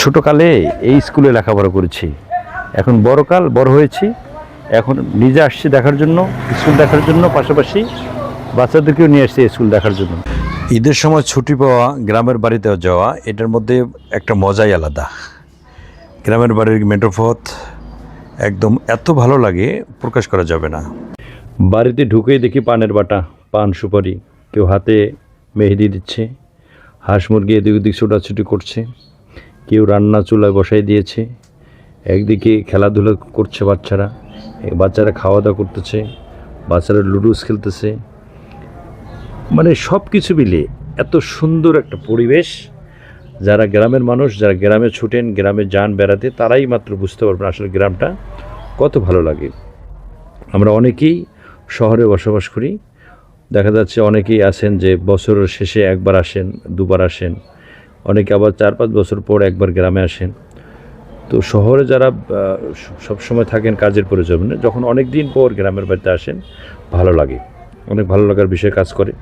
ছোটোকালে এই স্কুলে লেখাপড়া করেছি। এখন বড়কাল বড় হয়েছি। এখন নিজে আসছি দেখার জন্য স্কুল দেখার জন্য পাশাপাশি বাচ্চাদেরকেও নিয়ে আসছি স্কুল দেখার জন্য। ঈদের সময় ছুটি পাওয়া গ্রামের বাড়িতে যাওয়া এটার মধ্যে একটা মজাই আলাদা। গ্রামের বাড়ির মেটোপথ একদম এত ভালো লাগে প্রকাশ করা যাবে না। বাড়িতে ঢুকেই দেখি পানের বাটা পান সুপারি। কেউ হাতে মেহেদি দিচ্ছে হাঁস মুরগি এদিক ওদিক ছোটাছুটি করছে। কেউ রান্না চুলায় বসাই দিয়েছে। একদিকে খেলাধুলা করছে বাচ্চারা বাচ্চারা খাওয়া দাওয়া করতেছে, বাচ্চারা লুডুস খেলতেছে। মানে সব কিছু মিলিয়ে এত সুন্দর একটা পরিবেশ। যারা গ্রামের মানুষ, যারা গ্রামে ছুটেন, গ্রামে যান বেড়াতে, তারাই মাত্র বুঝতে পারবেন আসলে গ্রামটা কত ভালো লাগে। আমরা অনেকেই শহরে বসবাস করি। দেখা যাচ্ছে অনেকেই আসেন যে বছরের শেষে একবার আসেন, দুবার আসেন। অনেকে আবার চার পাঁচ বছর পর একবার গ্রামে আসেন। তো শহরে যারা সব সময় থাকেন কাজের প্রয়োজনে, যখন অনেক দিন পর গ্রামের বাড়িতে আসেন, ভালো লাগে। অনেক ভালো লাগার বিষয় কাজ করে।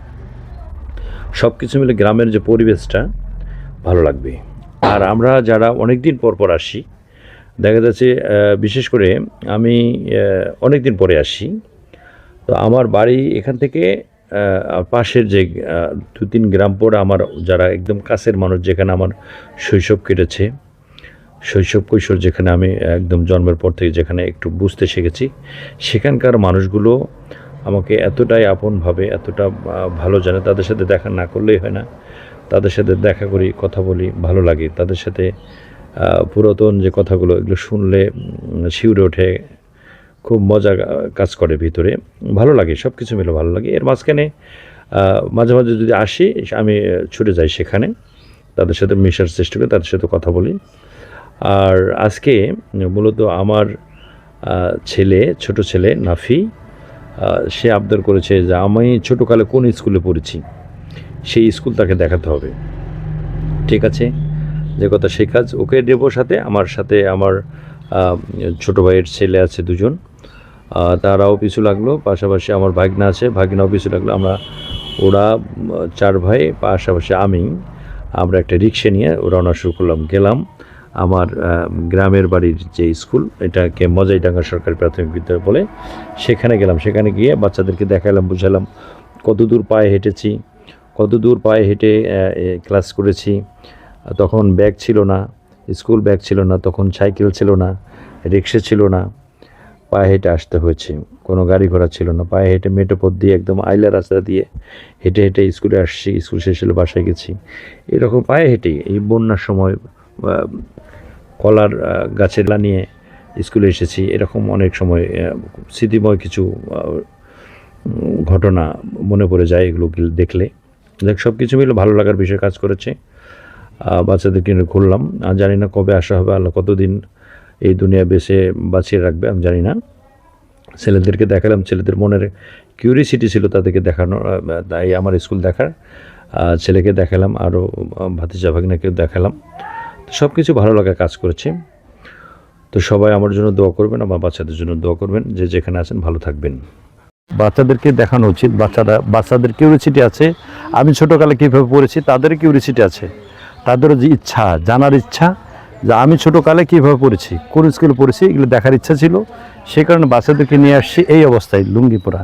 সব কিছু মিলে গ্রামের যে পরিবেশটা, ভালো লাগবে। আর আমরা যারা অনেক দিন পর পর আসি, দেখা যাচ্ছে বিশেষ করে আমি অনেক দিন পরে আসি, তো আমার বাড়ি এখান থেকে পাশের যে দু তিন গ্রাম পরে আমার যারা একদম কাছের মানুষ যেখানে আমার শৈশব কেটেছে, শৈশব কৈশোর যেখানে আমি একদম জন্মের পর থেকে যেখানে একটু বুঝতে শিখেছি, সেখানকার মানুষগুলো আমাকে এতটাই আপনভাবে এতটা ভালো জানে। তাদের সাথে দেখা না করলেই হয় না। তাদের সাথে দেখা করি, কথা বলি, ভালো লাগে। তাদের সাথে পুরাতন যে কথাগুলো, এগুলো শুনলে শিউরে ওঠে। খুব মজা কাজ করে ভিতরে। ভালো লাগে সব কিছু মিলে ভালো লাগে। এর মাঝখানে মাঝে মাঝে যদি আসি আমি ছুটে যাই সেখানে। তাদের সাথে মেশার চেষ্টা করি, তাদের সাথে কথা বলি। আর আজকে মূলত আমার ছেলে, ছোট ছেলে নাফি সে আবদার করেছে যে আমি ছোটোকালে কোন স্কুলে পড়েছি, সেই স্কুল তাকে দেখাতে হবে। ঠিক আছে? যে কথা, সেই কাজ। ওকে দেবো সাথে, আমার সাথে আমার ছোট ভাইয়ের ছেলে আছে দুজন। তারাও পিছু লাগল, পাশাপাশি আমার ভাগনা আছে, ভাগনাও পিছু লাগল। আমরা, ওরা চার ভাই, পাশাপাশি আমি, আমরা একটা রিক্সা নিয়ে রওনা শুরু করলাম, গেলাম। আমার গ্রামের বাড়ির যে স্কুল, এটাকে মজাইডাঙ্গা সরকারি প্রাথমিক বিদ্যালয় বলে, সেখানে গেলাম। সেখানে গিয়ে বাচ্চাদেরকে দেখালাম বুঝালাম কত দূর পায়ে হেঁটেছি, কত দূর পায়ে হেঁটে ক্লাস করেছি। তখন ব্যাগ ছিল না, স্কুল ব্যাগ ছিল না, তখন সাইকেল ছিল না, রিক্সা ছিল না। পায়ে হেঁটে আসতে হয়েছে। কোনো গাড়ি ঘোড়া ছিল না। পায়ে হেঁটে মেটো পথ দিয়ে একদম আইলা রাস্তা দিয়ে হেঁটে হেঁটে স্কুলে আসছি, স্কুল শেষ হলে বাসায় গেছি। এরকম পায়ে হেঁটে এই বন্যার সময় কলার গাছের নিয়ে স্কুলে এসেছি। এরকম অনেক সময় স্মৃতিময় কিছু ঘটনা মনে পড়ে যায় এগুলো দেখলে। দেখ সব কিছু মিলে ভালো লাগার বিষয় কাজ করেছে। বাচ্চাদেরকে ঘুরলাম। আর জানি না কবে আসা হবে, আল্লাহ কতদিন এই দুনিয়া বেছে বাঁচিয়ে রাখবে, আমি জানি না। ছেলেদেরকে দেখালাম, ছেলেদের মনের কিউরিসিটি ছিল তাদেরকে দেখানোর তাই আমার স্কুল দেখার। ছেলেকে দেখালাম আরও ভাতিজা ভাগনাকেও দেখালাম। তো সব কিছু ভালো লাগা কাজ করেছে। তো সবাই আমার জন্য দোয়া করবেন, আমার বাচ্চাদের জন্য দোয়া করবেন, যে যেখানে আছেন ভালো থাকবেন। বাচ্চাদেরকে দেখানো উচিত, বাচ্চারা, বাচ্চাদের কিউরিসিটি আছে। আমি ছোটোকালে কীভাবে পড়েছি, তাদের কিউরিসিটি আছে। তাদেরও যে ইচ্ছা, জানার ইচ্ছা যে আমি ছোটোকালে কীভাবে পড়েছি, কোন স্কুলে পড়েছি, এগুলো দেখার ইচ্ছা ছিল। সে কারণে বাচ্চাদেরকে নিয়ে আসছি এই অবস্থায় লুঙ্গি পরা